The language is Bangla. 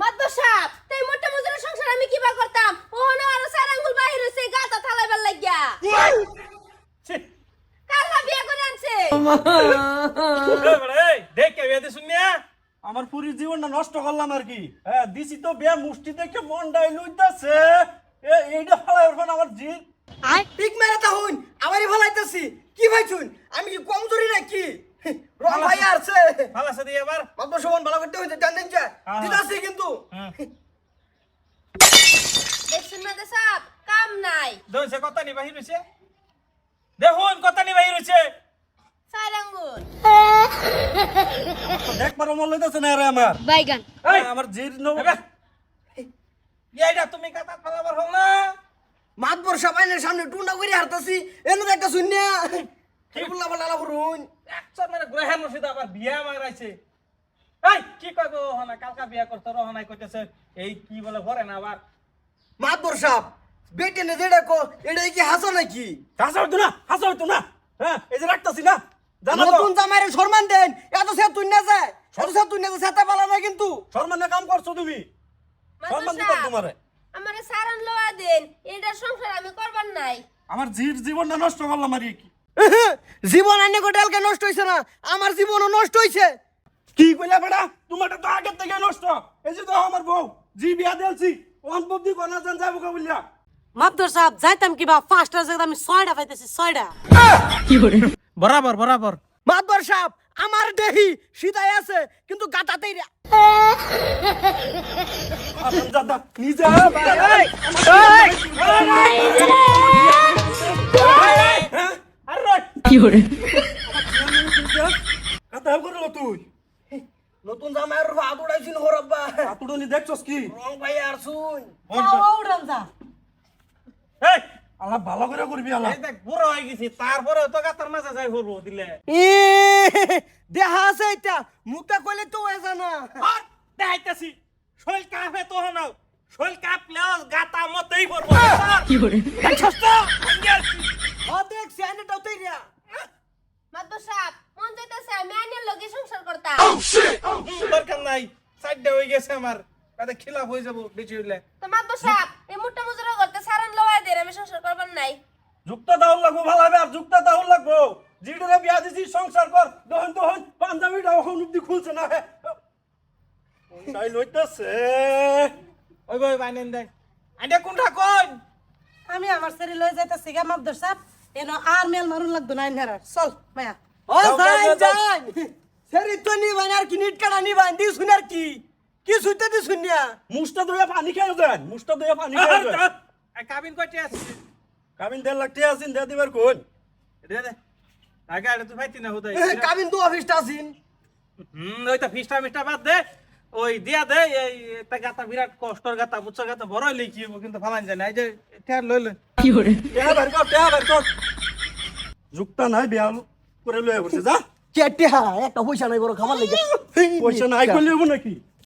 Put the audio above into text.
মাতবর সাপ তাই মোটা মজুরের সংসার আমি কিবা করতাম। ওহনো আরও চার আঙ্গুল বাহির হইছে গাতা থালাইবার লাগিয়া। ছি, কাল্লা বিয়া করে আনছে। দেখে বেয়াদে শুনিয়া আমার পুরী জীবনটা নষ্ট করলাম আর কি। হ্যাঁ দিছি তো বে মুষ্টি দেখে মনটাই লইতাছে। এ এইটা ফালাই আমার জি পিক মেরে তা হইন আমারই ভালাইতেছি কি ভাইছুন আমি কি ভাই আসছে ভালো আছে দিয়ে এবার? মাত্র ভালো করতে হ্যাঁ। কিন্তু। দেখছেন না দে সাপ? কাম নাই। দেখুন সে কথা নি বাহির দেখুন কথা নি বাহির হইছে চার আঙ্গুল লইতাছে না রে আমার। বাইগান। আমার জির এইটা তুমি কথা ফালাবার হল না। মাতবর সবাইনের সামনে টুন্ডা করে হারতাছি। এনে একটা শুনিয়া। কি বললা বলা মানে গ্রহের আবার বিয়া মারাইছে এই কি হনা কালকা বিয়া করতে রহনাই কইতেছে এই কি বলে ঘরে না আবার। মাতবর সাপ বেটে নে যেটা কো এটাই কি হাসো নাকি? হাসা হইতো না হাসা না। হ্যাঁ এই যে রাখতাছি না জানো তো। নতুন জামাইরে সম্মান দেন এত সে তুই না যায়। এত সে তুই না যায় সেটা পালা না কিন্তু। সম্মানের কাম করছ তুমি? সম্মান দিতাম তোমারে? আমারে সারান লোয়া দেন এটা সংসার আমি করবার নাই। আমার জীবনটা নষ্ট করলাম আর কি। জীবন আনে গোটালকে নষ্ট হইছে না আমার জীবনও নষ্ট হইছে। কি কইলা বেটা? তোমারটা তো আগের থেকে নষ্ট। এই যে তো আমার বউ জি বিয়া দিয়েছি ওন বুদ্ধি কোনা জান যাব কা বললা মাপদর সাহেব যাইতাম কিবা পাঁচটা জায়গা আমি ছয়টা পাইতেছি ছয়টা বরাবর বরাবর। মাতবর সাপ আমার দেহি সিধাই আছে কিন্তু গাটাতেই রে আপন দাদা নিজে হেল্প করল তুই? নতুন জামাইয়ের হাত উড়াইছিল হরব্বা আতুডনি দেখছস কি? রং ভাই আর শুন উড়ান যা। এই আল্লাহ ভালো করে করবি আল্লাহ। এই দেখ বুড়ো হয়ে গেছি তারপরে তো গাতার মাঝে যাই হব দিলে। এ দেহা আছে এটা মুখটা কইলে তো হয়ে জানা। আর দেখাইতেছি শৈল কাঁপে তো হনাও শৈল কাঁপলেও গাতা মতেই পড়ব দেখছস তো ও দেখ সেনেটাও তৈ রে মাতবর সাপ মন চাইতেছে আমি আইনের লগে সংসার করতাম দরকার নাই সাইডে হয়ে গেছে আমার। তাতে খিলাফ হয়ে যাব বেশি হইলে। তো সাপ এই মোটা মজুরের করতে সারান লোয়া দেন আমি সংসার করবার নাই। যুক্ত দাউল লাগবো ভালো হবে আর যুক্ত দাউল লাগবো। জিডরে বিয়া দিছি সংসার কর। দহন দহন পাঞ্জাবিটা অব্দি খুলছে না। তাই লইতেছে। ওই বই বাইনেন দেখ আইডা কোনটা কোন আমি আমার শরীর লয়ে যাইতেছি গা মাপদর সাহেব এন আর মেল মারুন লাগতো না ইনহারা চল মায়া। ও যাই যাও, যাও। যাই। সেরি তো নি বান আর কি নিট কাটা নি বান দি শুনার কি? কি সুইতে দি শুনিয়া মুষ্টা দইয়া পানি খেয়ে যান মুষ্টা দইয়া পানি খেয়ে যান কাবিন কয়টি আছে কামিন দেড় লাখ টাকা আছেন দিয়ে দিবার কোন? দে দে। আগে আরে তুই ভাইতি না হুদাই কাবিন তো অফিসটা আছিন হুম ওই তো ফিস্টা মিস্টা বাদ দে। ওই দিয়া দে এই একটা গাতা বিরাট কষ্টর গাতা বুচ্চর গাতা বড় কি হব কিন্তু ফালান যায় না এই যে ঠেয়ার লই লই টেহা বের কর টেহা বের কর যুক্তা নাই বিয়া করে লয়ে বসে যা। কেটে হ্যাঁ একটা পয়সা নাই বড় খাবার লেগে পয়সা নাই করলে হব নাকি?